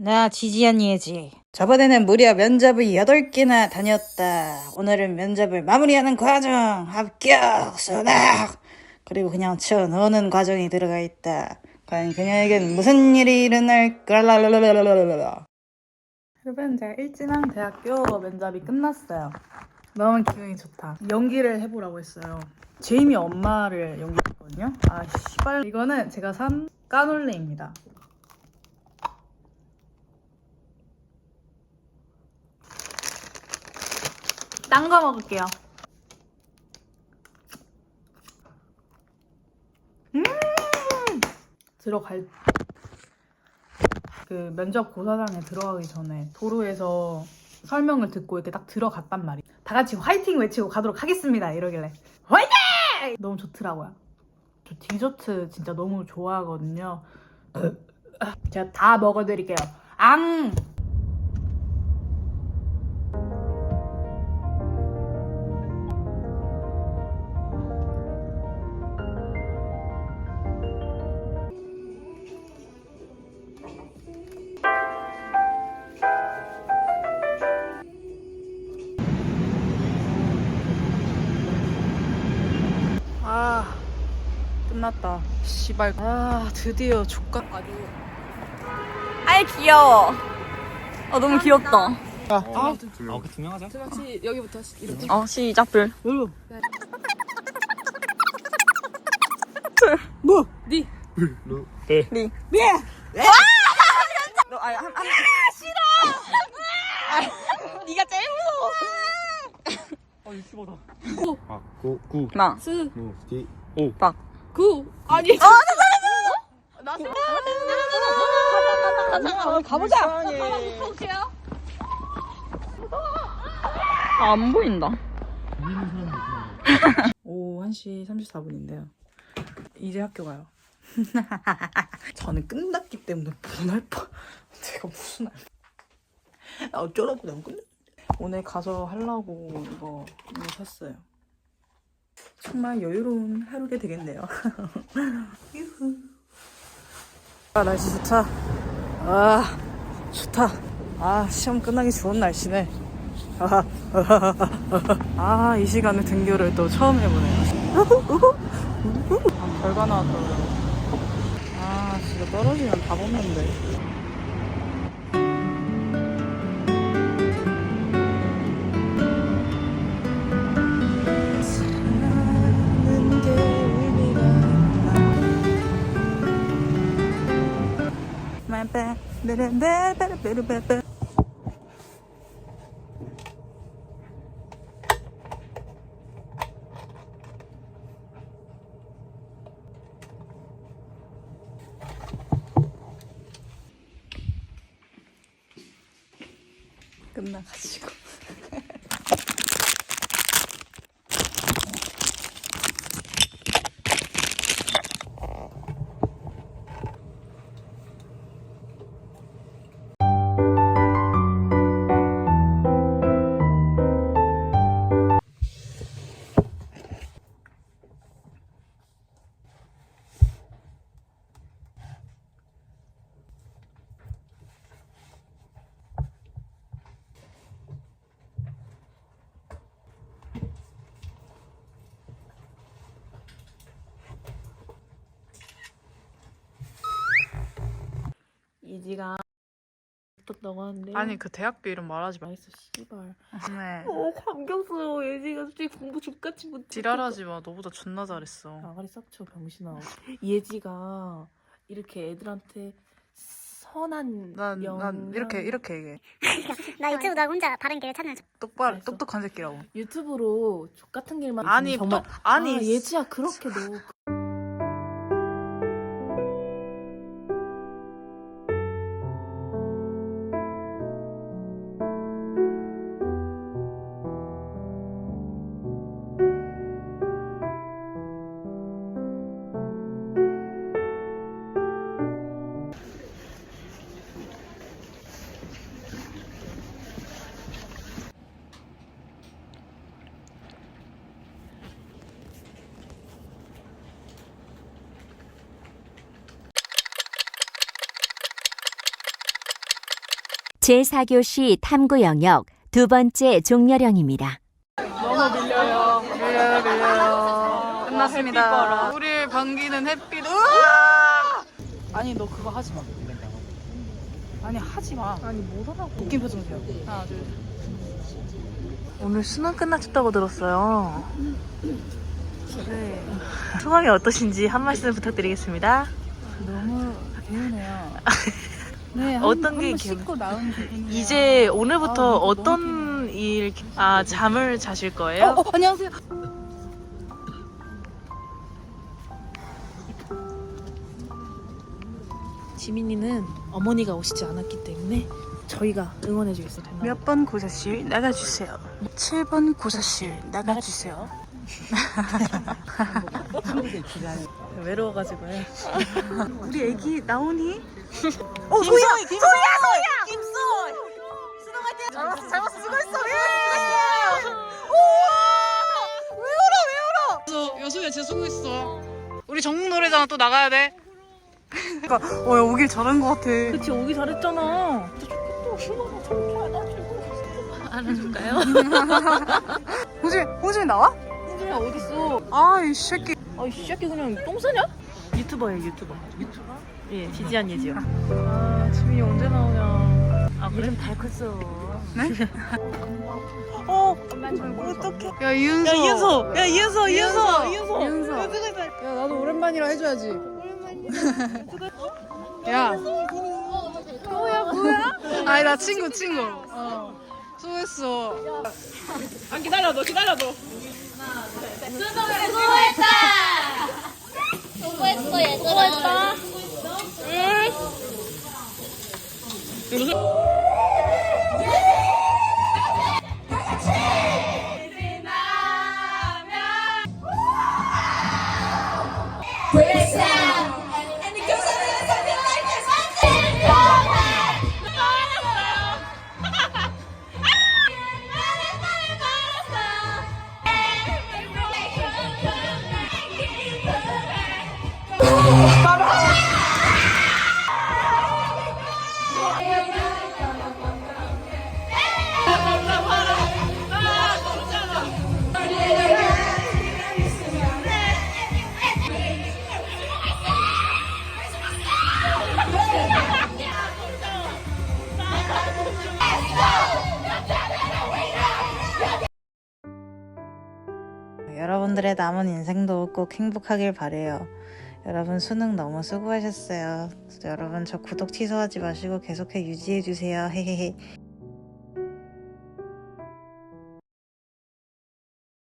나 지지한 예지. 저번에는 무려 면접을 8개나 다녔다. 오늘은 면접을 마무리하는 과정, 합격, 수락! 그리고 그냥 쳐넣는 과정이 들어가 있다. 과연 그녀에겐 무슨 일이 일어날까? 여러분 제가 일진항 대학교 면접이 끝났어요. 너무 기분이 좋다. 연기를 해보라고 했어요. 제이미 엄마를 연기했거든요. 아 씨발 이거는 제가 산 까놀레입니다. 딴 거 먹을게요. 음 들어갈 그 면접 고사장에 들어가기 전에 도로에서 설명을 듣고 이렇게 딱 들어갔단 말이야. 다 같이 화이팅 외치고 가도록 하겠습니다. 이러길래 화이팅! 너무 좋더라고요. 저 디저트 진짜 너무 좋아하거든요. 제가 다 먹어드릴게요. 앙! 끝났다. 씨발. 아, 드디어 족각. 아이 귀여워. 어, 어, 아 너무 귀엽다. 아, 아, 그 투명하자. 같이 여기부터 시- 이렇게 어 시작 불. 뭐? 니 네. 리. 미. 너아한 한. 싫어. 아, 네가 제일 무서워. 아, 아 구, 구, 막. 스, 무, 디, 오. 박. 구, 디, 구 아니. 가보자. 아, 안 보인다. 오후 1시 34분인데요. 이제 학교 가요. 저는 끝났기 때문에 분할 뻔. 제가 무슨 알. 아, 어쩌라고 난 끝났. 오늘 가서 하려고 이거 이거 샀어요. 정말 여유로운 하루가 되겠네요. 아 날씨 좋다. 아 좋다. 아 시험 끝나기 좋은 날씨네. 아, 이 시간에 등교를 또 처음 해보네요. 아, 결과 나왔더라고. 아, 진짜 떨어지면 답 없는데. 베베베베베베베 끝나가지고. 이지가 떴다고 하는데 아니, 그 대학교 이름 말하지 마. 망했어 씨발 네. 어 감겼어 예지가 솔직히 공부 족같이 못해 지랄하지 마. 너보다 존나 잘했어. 아가리 싹쳐 병신아 예지가 이렇게 애들한테 선한 난, 영향 난 이렇게, 이렇게 얘기해. 나 유튜브 나 혼자 바른 길을 찾는 중. 똑바로, 알았어. 똑똑한 새끼라고. 유튜브로 족 같은 길만 아니, 정말 또, 아니. 아, 예지야 그렇게 너 제4교시 탐구 영역 두 번째 종료령입니다. 밀려요, 밀려요. 끝났습니다. 우리를 반기는 햇빛. 우와! 아니 너 그거 하지 마. 아니 하지 마. 아니 못 하라고. 웃긴 표정 세요. 하나 둘. 오늘 수능 끝나셨다고 들었어요. 네. 소감이 어떠신지 한 말씀 부탁드리겠습니다. 너무 개운해요. 네, 한- 어떤 게 씻고 나온 기분이에요. 이제 오늘부터 아, 너무 어떤 일, 아, 잠을 자실 거예요? 어, 어, 안녕하세요. 지민이는 어머니가 오시지 않았기 때문에 저희가 응원해 주겠습니다. 몇 번 고사실 나가주세요. 7번 고사실 나가주세요. 외로워가지고요. 우리 애기 나오니? 어, 소희야! 소희야! 소희야! 김소희! 수동한테 잘봤어, 잘 봤어, 수고했어! 예! 우와! 왜 울어, 왜 울어? 야, 소희야, 진짜 수고했어. 우리 전국 노래자랑 또 나가야 돼. 그니까, 어, 야, 오길 잘한 것 같아. 그치, 오기 잘했잖아. 안아줄까요? 홍진이, 홍진이 나와? 홍준이야, 어딨어? 아 이, 새끼. 아, 이 새끼 그냥 똥 싸냐? 유튜버예요, 유튜버. 유튜버? 예, 지지한 예지요. 아, 지민이 언제 나오냐. 아, 그래? 다 컸어. 어, 어떡해. 야, 이윤서. 야, 이윤서! 야, 이윤서! 이윤서! 이윤서. 이윤서! 야, 나도 오랜만이라 해줘야지. 야. 뭐야, 뭐야? 아니, 나 친구, 친구. 어. 수고했어. 수고 했어 얘들아. 여러분들의 남은 인생도 꼭 행복하길 바래요. 여러분 수능 너무 수고하셨어요. 여러분 저 구독 취소하지 마시고 계속해 유지해 주세요. 헤헤헤.